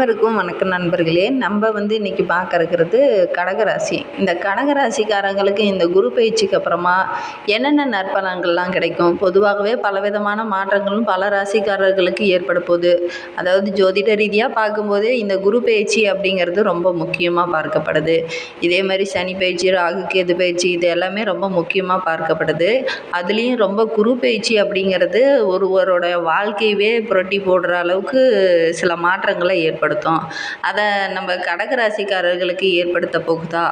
அனைவருக்கும் வணக்கம் நண்பர்களே. நம்ம வந்து இன்றைக்கி பார்க்க இருக்கிறது கடகராசி. இந்த கடகராசிக்காரங்களுக்கு இந்த குரு பயிற்சிக்கு அப்புறமா என்னென்ன நற்பலன்கள்லாம் கிடைக்கும்? பொதுவாகவே பலவிதமான மாற்றங்களும் பல ராசிக்காரர்களுக்கு ஏற்பட போகுது. அதாவது ஜோதிட ரீதியாக பார்க்கும்போது இந்த குரு பயிற்சி அப்படிங்கிறது ரொம்ப முக்கியமாக பார்க்கப்படுது. இதே மாதிரி சனி பயிற்சி ராகு கேது பயிற்சி இது எல்லாமே ரொம்ப முக்கியமாக பார்க்கப்படுது. அதுலேயும் ரொம்ப குரு பயிற்சி அப்படிங்கிறது ஒருவரோட வாழ்க்கையவே புரட்டி போடுற அளவுக்கு சில மாற்றங்களை ஏற்படும் ஏற்படுத்தும். அதை நம்ம கடகராசிக்காரர்களுக்கு ஏற்படுத்த போகுதா?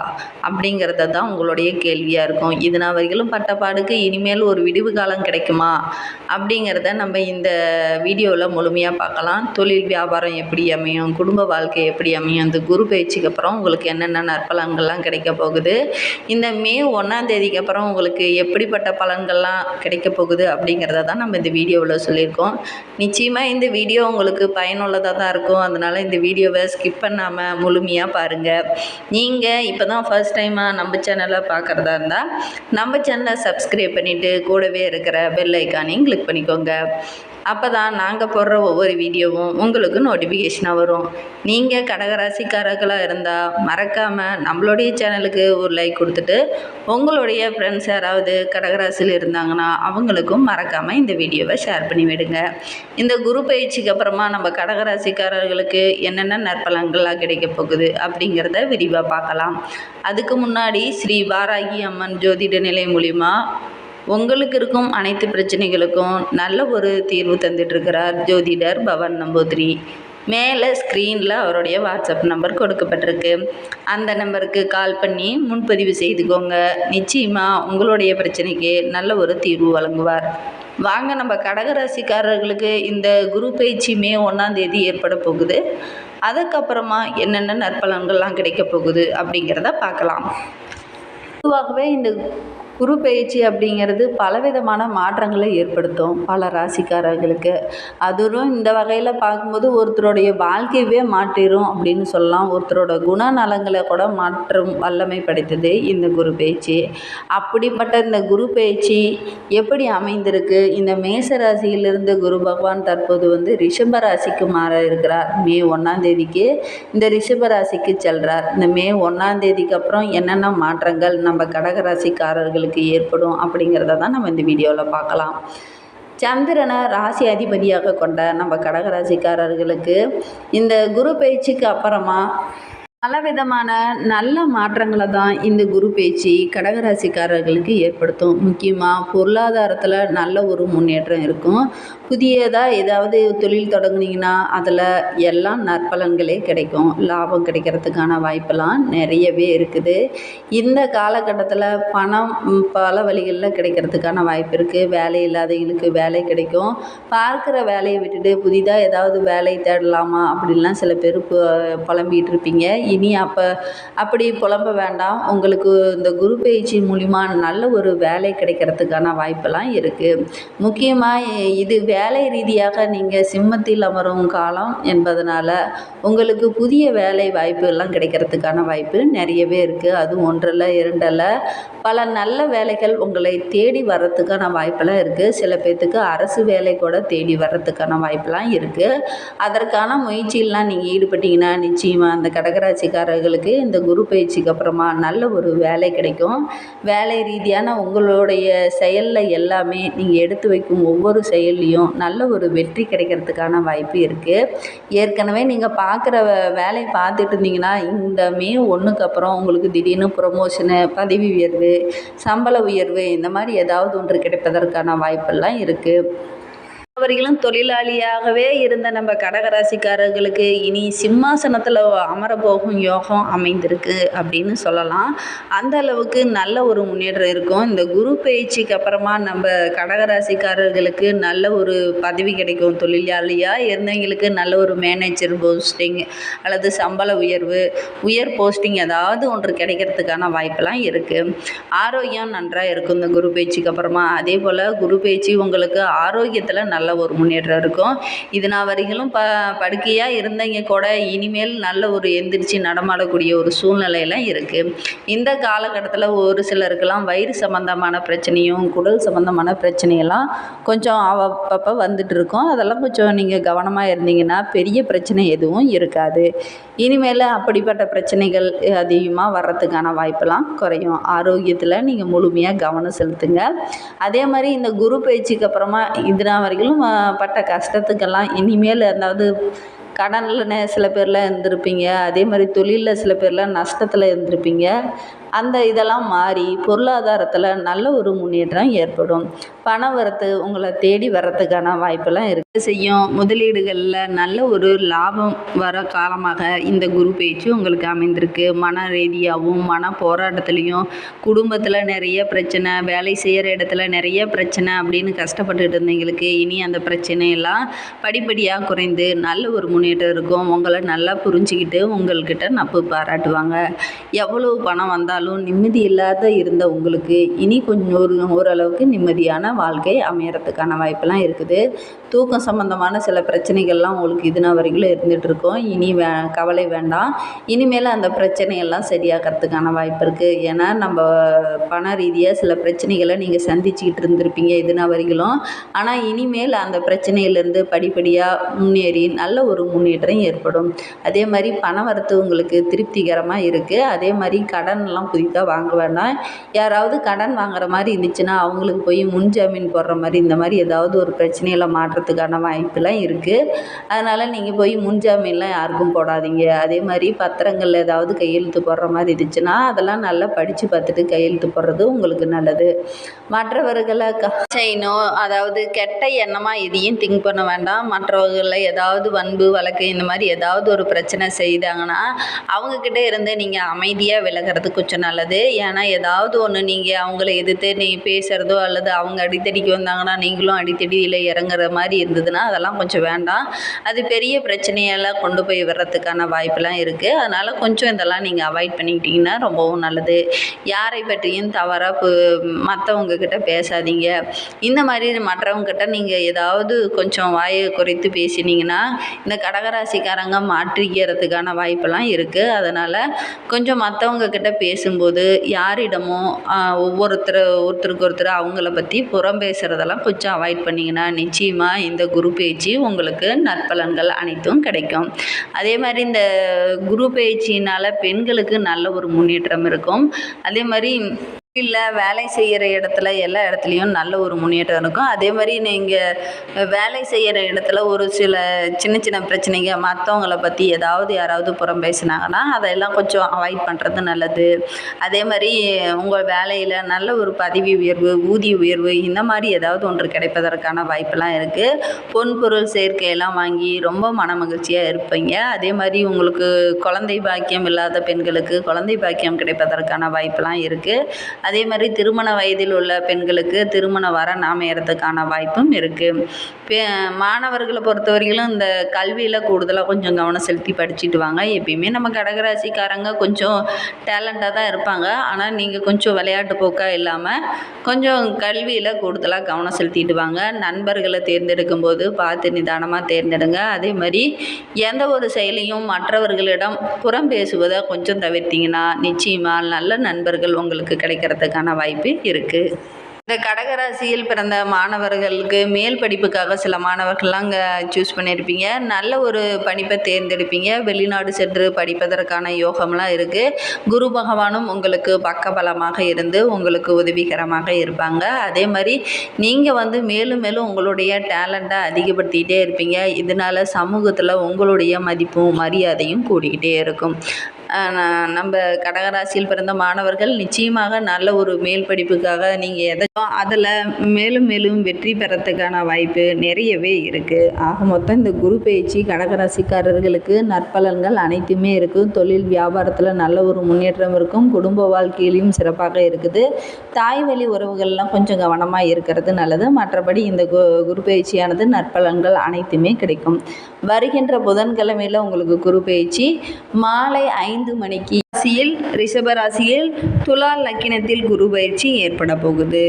அப்படிங்கிறத தான் உங்களுடைய கேள்வியாக இருக்கும். இது நான் வரைக்கும் பட்டப்பாடுக்கு இனிமேல் ஒரு விடிவு காலம் கிடைக்குமா? அப்படிங்கிறத நம்ம இந்த வீடியோவில் முழுமையாக பார்க்கலாம். தொழில் வியாபாரம் எப்படி அமையும்? குடும்ப வாழ்க்கை எப்படி அமையும்? இந்த குரு பயிற்சிக்கு அப்புறம் உங்களுக்கு என்னென்ன நற்பலன்கள்லாம் கிடைக்க போகுது? இந்த மே ஒன்றாம் தேதிக்கு அப்புறம் உங்களுக்கு எப்படிப்பட்ட பலன்கள்லாம் கிடைக்க போகுது? அப்படிங்கிறத தான் நம்ம இந்த வீடியோவில் சொல்லியிருக்கோம். நிச்சயமாக இந்த வீடியோ உங்களுக்கு பயனுள்ளதாக தான் இருக்கும். அதனால் இந்த வீடியோவை ஸ்கிப் பண்ணாமல் முழுமையாக பாருங்கள் நீங்கள் இப்போ தான் ஃபர்ஸ்ட் டைமாக நம்ம சேனலை பார்க்குறதா இருந்தால் நம்ம சேனலை சப்ஸ்கிரைப் பண்ணிவிட்டு கூடவே இருக்கிற பெல் ஐக்கானையும் கிளிக் பண்ணிக்கோங்க. அப்போ தான் நாங்கள் போடுற ஒவ்வொரு வீடியோவும் உங்களுக்கு நோட்டிஃபிகேஷனாக வரும். நீங்கள் கடகராசிக்காரர்களாக இருந்தால் மறக்காமல் நம்மளுடைய சேனலுக்கு ஒரு லைக் கொடுத்துட்டு உங்களுடைய ஃப்ரெண்ட்ஸ் யாராவது கடகராசியில் இருந்தாங்கன்னா அவங்களுக்கும் மறக்காமல் இந்த வீடியோவை ஷேர் பண்ணி விடுங்க. இந்த குரு பயிற்சிக்கு அப்புறமா நம்ம கடகராசிக்காரர்களுக்கு என்னென்ன நற்பலங்கள்லாம் கிடைக்க போகுது அப்படிங்கிறத விரிவாக பார்க்கலாம். அதுக்கு முன்னாடி ஸ்ரீ வாராகி அம்மன் ஜோதிட நிலை மூலிமா உங்களுக்கு இருக்கும் அனைத்து பிரச்சனைகளுக்கும் நல்ல ஒரு தீர்வு தந்துட்டுருக்கிறார் ஜோதிடர் பவன் நம்பூதிரி. மேலே ஸ்க்ரீனில் அவருடைய வாட்ஸ்அப் நம்பர் கொடுக்கப்பட்டிருக்கு. அந்த நம்பருக்கு கால் பண்ணி முன்பதிவு செய்துக்கோங்க. நிச்சயமாக உங்களுடைய பிரச்சனைக்கு நல்ல ஒரு தீர்வு வழங்குவார். வாங்க நம்ம கடகராசிக்காரர்களுக்கு இந்த குரு பயிற்சி மே ஒன்றாந்தேதி ஏற்பட போகுது. அதுக்கப்புறமா என்னென்ன நற்பலன்கள்லாம் கிடைக்க போகுது அப்படிங்கிறத பார்க்கலாம். பொதுவாகவே இந்த குரு பயிற்சி அப்படிங்கிறது பலவிதமான மாற்றங்களை ஏற்படுத்தும் பல ராசிக்காரர்களுக்கு. அதுவும் இந்த வகையில் பார்க்கும்போது ஒருத்தருடைய வாழ்க்கையவே மாற்றிடும் அப்படின்னு சொல்லலாம். ஒருத்தரோட குணநலங்களை கூட மாற்றும் வல்லமை படைத்தது இந்த குரு பயிற்சி. அப்படிப்பட்ட இந்த குரு பயிற்சி எப்படி அமைந்திருக்கு? இந்த மேச ராசியிலிருந்து குரு பகவான் தற்போது வந்து ரிஷப ராசிக்கு மாற இருக்கிறார். மே ஒன்றாம் தேதிக்கு இந்த ரிஷப ராசிக்கு செல்கிறார் இந்த மே ஒன்றாம் தேதிக்கு அப்புறம் என்னென்ன மாற்றங்கள் நம்ம கடகராசிக்காரர்களுக்கு ஏற்படும் அப்படிங்கிறத தான் நம்ம இந்த வீடியோவில் பார்க்கலாம். சந்திரனை ராசி அதிபதியாக கொண்ட நம்ம கடகராசிக்காரர்களுக்கு இந்த குரு பயிற்சிக்கு அப்புறமா பலவிதமான நல்ல மாற்றங்களை தான் இந்த குரு பேச்சு கடகராசிக்காரர்களுக்கு ஏற்படுத்தும். முக்கியமாக பொருளாதாரத்தில் நல்ல ஒரு முன்னேற்றம் இருக்கும். புதியதாக ஏதாவது தொழில் தொடங்குனீங்கன்னா அதில் எல்லாம் நற்பலன்களே கிடைக்கும். லாபம் கிடைக்கிறதுக்கான வாய்ப்பெல்லாம் நிறையவே இருக்குது. இந்த காலகட்டத்தில் பணம் பல வழிகளில் கிடைக்கிறதுக்கான வாய்ப்பு இருக்குது வேலை இல்லாதவங்களுக்கு வேலை கிடைக்கும். பார்க்குற வேலையை விட்டுட்டு புதிதாக ஏதாவது வேலை தேடலாமா அப்படின்லாம் சில பேர் புலம்பிகிட்டு இருப்பீங்க. இனி அப்போ அப்படி புலம்ப வேண்டாம். உங்களுக்கு இந்த குரு பயிற்சி மூலிமா நல்ல ஒரு வேலை கிடைக்கிறதுக்கான வாய்ப்பெல்லாம் இருக்குது முக்கியமாக இது வேலை ரீதியாக நீங்கள் சிம்மத்தில் அமரும் காலம் என்பதனால் உங்களுக்கு புதிய வேலை வாய்ப்பு எல்லாம் கிடைக்கிறதுக்கான வாய்ப்பு நிறையவே இருக்குது அது ஒன்றல்ல இரண்டல்ல பல நல்ல வேலைகள் உங்களை தேடி வர்றதுக்கான வாய்ப்பெல்லாம் இருக்குது சில பேர்த்துக்கு அரசு வேலை கூட தேடி வர்றதுக்கான வாய்ப்பெல்லாம் இருக்குது அதற்கான முயற்சியெல்லாம் நீங்கள் ஈடுபட்டிங்கன்னா நிச்சயமாக அந்த கடகராசிக்காரர்களுக்கு இந்த குரு பயிற்சிக்கு அப்புறமா நல்ல ஒரு வேலை கிடைக்கும். வேலை ரீதியான உங்களுடைய செயலில் எல்லாமே நீங்கள் எடுத்து வைக்கும் ஒவ்வொரு செயல்லையும் நல்ல ஒரு வெற்றி கிடைக்கிறதுக்கான வாய்ப்பு இருக்குது ஏற்கனவே நீங்கள் பார்க்குற வேலை பார்த்துட்டு இருந்தீங்கன்னா இந்த மே ஒன்றுக்கு அப்புறம் உங்களுக்கு திடீர்னு ப்ரொமோஷனு பதவி உயர்வு சம்பள உயர்வு இந்த மாதிரி ஏதாவது ஒன்று கிடைப்பதற்கான வாய்ப்பெல்லாம் இருக்குது அவர்களும் தொழிலாளியாகவே இருந்த நம்ம கடகராசிக்காரர்களுக்கு இனி சிம்மாசனத்தில் அமரப்போகும் யோகம் அமைந்திருக்கு அப்படின்னு சொல்லலாம். அந்த அளவுக்கு நல்ல ஒரு முன்னேற்றம் இருக்கும். இந்த குரு பயிற்சிக்கு அப்புறமா நம்ம கடகராசிக்காரர்களுக்கு நல்ல ஒரு பதவி கிடைக்கும். தொழிலாளியாக இருந்தவங்களுக்கு நல்ல ஒரு மேனேஜர் போஸ்டிங் அல்லது சம்பள உயர்வு உயர் போஸ்டிங் ஏதாவது ஒன்று கிடைக்கிறதுக்கான வாய்ப்பெல்லாம் இருக்குது ஆரோக்கியம் நன்றாக இருக்கும் இந்த குரு பயிற்சிக்கு அப்புறமா. அதே போல் குரு பயிற்சி உங்களுக்கு ஆரோக்கியத்தில் நல்ல நல்ல ஒரு முன்னேற்றம் இருக்கும். இது நான் வரைகளும் ப படுக்கையாக இருந்தவங்க கூட. இனிமேல் நல்ல ஒரு எந்திரிச்சு நடமாடக்கூடிய ஒரு சூழ்நிலையெல்லாம் இருக்குது இந்த காலகட்டத்தில் ஒரு சிலருக்கெல்லாம் வயிறு சம்மந்தமான பிரச்சனையும் குடல் சம்மந்தமான பிரச்சனையெல்லாம் கொஞ்சம் அப்பப்போ வந்துட்டு இருக்கும். அதெல்லாம் கொஞ்சம் நீங்கள் கவனமாக இருந்தீங்கன்னா பெரிய பிரச்சனை எதுவும் இருக்காது. இனிமேல் அப்படிப்பட்ட பிரச்சனைகள் அதிகமாக வர்றதுக்கான வாய்ப்பெல்லாம் குறையும். ஆரோக்கியத்தில் நீங்கள் முழுமையாக கவனம் செலுத்துங்க. அதே மாதிரி இந்த குரு பயிற்சிக்கு அப்புறமா இதுனா வரைக்கும் பட்ட கஷ்டத்துக்கெல்லாம் இனிமேல் அதாவது கடனில் சில பேர்லாம் இருந்திருப்பீங்க. அதே மாதிரி தொழிலில் சில பேர்லாம் நஷ்டத்தில் இருந்திருப்பீங்க. அந்த இதெல்லாம் மாறி பொருளாதாரத்தில் நல்ல ஒரு முன்னேற்றம் ஏற்படும். பணம் வரத்து உங்களை தேடி வர்றதுக்கான வாய்ப்பெல்லாம் இருக்குது செய்யும். முதலீடுகளில் நல்ல ஒரு லாபம் வர காலமாக இந்த குரு பேச்சு உங்களுக்கு அமைந்திருக்கு. மன ரீதியாகவும் மன போராட்டத்துலேயும் குடும்பத்தில் நிறைய பிரச்சனை வேலை செய்கிற இடத்துல நிறைய பிரச்சனை அப்படின்னு கஷ்டப்பட்டுட்டு இருந்தவங்களுக்கு இனி அந்த பிரச்சனையெல்லாம் படிப்படியாக குறைந்து நல்ல ஒரு முன்னேற்றம் இருக்கும். உங்களை நல்லா புரிஞ்சுக்கிட்டு உங்கள்கிட்ட நப்பு பாராட்டுவாங்க. எவ்வளவு பணம் இருந்தாலும் நிம்மதி இல்லாத இருந்த உங்களுக்கு இனி கொஞ்சம் ஒரு ஓரளவுக்கு நிம்மதியான வாழ்க்கை அமையறதுக்கான வாய்ப்பெல்லாம் இருக்குது. தூக்கம் சம்மந்தமான சில பிரச்சனைகள்லாம் உங்களுக்கு இதுனா வரைக்கும் இருந்துகிட்டு இனி வே கவலை வேண்டாம். இனிமேல் அந்த பிரச்சனையெல்லாம் சரியாகிறதுக்கான வாய்ப்பு இருக்குது ஏன்னா நம்ம பண ரீதியாக சில பிரச்சனைகளை நீங்கள் சந்திச்சுக்கிட்டு இருந்திருப்பீங்க இதுனா வரைக்கும் ஆனால் இனிமேல் அந்த பிரச்சனையிலேருந்து படிப்படியாக முன்னேறி நல்ல ஒரு முன்னேற்றம் ஏற்படும். அதே மாதிரி பண வரத்து உங்களுக்கு திருப்திகரமாக இருக்குது அதே மாதிரி கடன்லாம் புதிதாக வாங்க வேண்டாம் யாராவது கடன் வாங்குற மாதிரி இருந்துச்சுன்னா அவங்களுக்கு போய் முன்ஜாமீன் போடுற மாதிரி இந்த மாதிரி ஏதாவது ஒரு பிரச்சனையில் மாற்றுறதுக்கான வாய்ப்பெல்லாம் இருக்குது அதனால் நீங்கள் போய் முன்ஜாமீன்லாம் யாருக்கும் போடாதீங்க. அதே மாதிரி பத்திரங்களில் ஏதாவது கையெழுத்து போடுற மாதிரி இருந்துச்சுன்னா அதெல்லாம் நல்லா படித்து பார்த்துட்டு கையெழுத்து போடுறது உங்களுக்கு நல்லது. மற்றவர்களை செய்யணும். அதாவது கெட்ட எண்ணமாக எதையும் திங்க் பண்ண வேண்டாம். மற்றவர்களில் ஏதாவது வன்பு வழக்கு இந்த மாதிரி ஏதாவது ஒரு பிரச்சனை செய்தாங்கன்னா அவங்கக்கிட்ட இருந்து நீங்கள் அமைதியாக விலகிறது கொஞ்சம் நல்லது. ஏன்னா ஏதாவது ஒன்று நீங்கள் அவங்கள எதிர்த்து நீ பேசுகிறதோ அல்லது அவங்க அடித்தடிக்கு வந்தாங்கன்னா நீங்களும் அடித்தடியில் இறங்குற மாதிரி இருந்ததுன்னா அதெல்லாம் கொஞ்சம் வேண்டாம். அது பெரிய பிரச்சனையெல்லாம் கொண்டு போய் விடுறதுக்கான வாய்ப்பெல்லாம் இருக்குது அதனால் கொஞ்சம் இதெல்லாம் நீங்கள் அவாய்ட் பண்ணிக்கிட்டிங்கன்னா ரொம்பவும் நல்லது. யாரை பற்றியும் தவறாக பு மற்றவங்க கிட்ட பேசாதீங்க. இந்த மாதிரி மற்றவங்கக்கிட்ட நீங்கள் ஏதாவது கொஞ்சம் வாயை குறைத்து பேசினீங்கன்னா இந்த கடகராசிக்காரங்க மாற்றிக்கிறதுக்கான வாய்ப்பெல்லாம் இருக்குது அதனால் கொஞ்சம் மற்றவங்க கிட்ட பேசும்போது யாரிடமோ ஒவ்வொருத்தர் ஒருத்தருக்கு ஒருத்தர் அவங்கள பற்றி புறம் பேசுகிறதெல்லாம் கொஞ்சம் அவாய்ட் பண்ணிங்கன்னா நிச்சயமாக இந்த குரு பேச்சு உங்களுக்கு நற்பலன்கள் அனைத்தும் கிடைக்கும். அதே மாதிரி இந்த குரு பேச்சினால் பெண்களுக்கு நல்ல ஒரு முன்னேற்றம் இருக்கும். அதே மாதிரி இல்லை வேலை செய்கிற இடத்துல எல்லா இடத்துலையும் நல்ல ஒரு முன்னேற்றம் இருக்கும். அதே மாதிரி நீங்கள் வேலை செய்கிற இடத்துல ஒரு சில சின்ன சின்ன பிரச்சனைங்க மற்றவங்கள பற்றி ஏதாவது யாராவது புறம் பேசினாங்கன்னா அதெல்லாம் கொஞ்சம் அவாய்ட் பண்ணுறது நல்லது. அதே மாதிரி உங்கள் வேலையில் நல்ல ஒரு பதவி உயர்வு ஊதிய உயர்வு இந்த மாதிரி ஏதாவது ஒன்று கிடைப்பதற்கான வாய்ப்பெல்லாம் இருக்குது பொன் பொருள் சேர்க்கையெல்லாம் வாங்கி ரொம்ப மன மகிழ்ச்சியாக இருப்பீங்க. அதே மாதிரி உங்களுக்கு குழந்தை பாக்கியம் இல்லாத பெண்களுக்கு குழந்தை பாக்கியம் கிடைப்பதற்கான வாய்ப்பெல்லாம் இருக்குது அதே மாதிரி திருமண வயதில் உள்ள பெண்களுக்கு திருமண வரன் அமையறதுக்கான வாய்ப்பும் இருக்குது பெ மாணவர்களை பொறுத்த வரையிலும் இந்த கல்வியில் கூடுதலாக கொஞ்சம் கவனம் செலுத்தி படிச்சுட்டு வாங்க. எப்பயுமே நம்ம கடகராசிக்காரங்க கொஞ்சம் டேலண்ட்டாக தான் இருப்பாங்க. ஆனால் நீங்கள் கொஞ்சம் விளையாட்டு போக்காக இல்லாமல் கொஞ்சம் கல்வியில் கூடுதலாக கவனம் செலுத்திட்டு வாங்க. நண்பர்களை தேர்ந்தெடுக்கும் போது பார்த்து நிதானமாக தேர்ந்தெடுங்க. அதே மாதிரி எந்த ஒரு செயலையும் மற்றவர்களிடம் புறம் பேசுவதை கொஞ்சம் தவிர்த்திங்கன்னா நிச்சயமாக நல்ல நண்பர்கள் உங்களுக்கு கிடைக்கிறதுக்கான வாய்ப்பு இருக்குது இந்த கடகராசியில் பிறந்த மாணவர்களுக்கு மேல் படிப்புக்காக சில மாணவர்கள்லாம் அங்கே சூஸ் பண்ணியிருப்பீங்க நல்ல ஒரு படிப்பை தேர்ந்தெடுப்பீங்க. வெளிநாடு சென்று படிப்பதற்கான யோகம்லாம் இருக்குது குரு பகவானும் உங்களுக்கு பக்கபலமாக இருந்து உங்களுக்கு உதவிகரமாக இருப்பாங்க. அதே மாதிரி நீங்கள் வந்து மேலும் மேலும் உங்களுடைய டேலண்ட்டை அதிகப்படுத்திக்கிட்டே இருப்பீங்க. இதனால் சமூகத்தில் உங்களுடைய மதிப்பும் மரியாதையும் கூடிக்கிட்டே இருக்கும். நம்ம கடகராசியில் பிறந்த மாணவர்கள் நிச்சயமாக நல்ல ஒரு மேல் படிப்புக்காக நீங்கள் எதை அதில் மேலும் மேலும் வெற்றி பெறத்துக்கான வாய்ப்பு நிறையவே இருக்குது ஆக மொத்தம் இந்த குரு பயிற்சி கடகராசிக்காரர்களுக்கு நற்பலன்கள் அனைத்துமே இருக்கும் தொழில் வியாபாரத்தில் நல்ல ஒரு முன்னேற்றம் இருக்கும். குடும்ப வாழ்க்கையிலையும் சிறப்பாக இருக்குது. தாய் வழி உறவுகள்லாம் கொஞ்சம் கவனமாக இருக்கிறது நல்லது. மற்றபடி இந்த கு குரு பயிற்சியானது நற்பலன்கள் அனைத்துமே கிடைக்கும். வருகின்ற புதன்கிழமையில் உங்களுக்கு குரு பயிற்சி. மாலை ஐந்து ஐந்து மணிக்கு ராசியில் ரிஷப ராசியில் துலா லக்கினத்தில் குரு பயிற்சி ஏற்பட போகுது.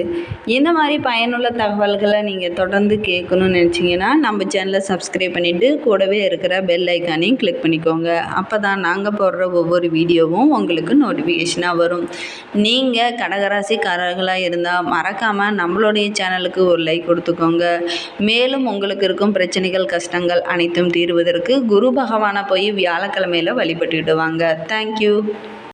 இந்த மாதிரி பயனுள்ள தகவல்களை நீங்கள் தொடர்ந்து கேட்கணும்னு நினச்சிங்கன்னா நம்ம சேனலை சப்ஸ்கிரைப் பண்ணிவிட்டு கூடவே இருக்கிற பெல் ஐக்கானையும் கிளிக் பண்ணிக்கோங்க. அப்போ தான் நாங்கள் போடுற ஒவ்வொரு வீடியோவும் உங்களுக்கு நோட்டிஃபிகேஷனாக வரும். நீங்கள் கடகராசிக்காரர்களாக இருந்தால் மறக்காமல் நம்மளுடைய சேனலுக்கு ஒரு லைக் கொடுத்துக்கோங்க. மேலும் உங்களுக்கு இருக்கும் பிரச்சனைகள் கஷ்டங்கள் அனைத்தும் தீர்வதற்கு குரு பகவானை போய் வியாழக்கிழமையில் வழிபட்டுடுவாங்க தேங்க்யூ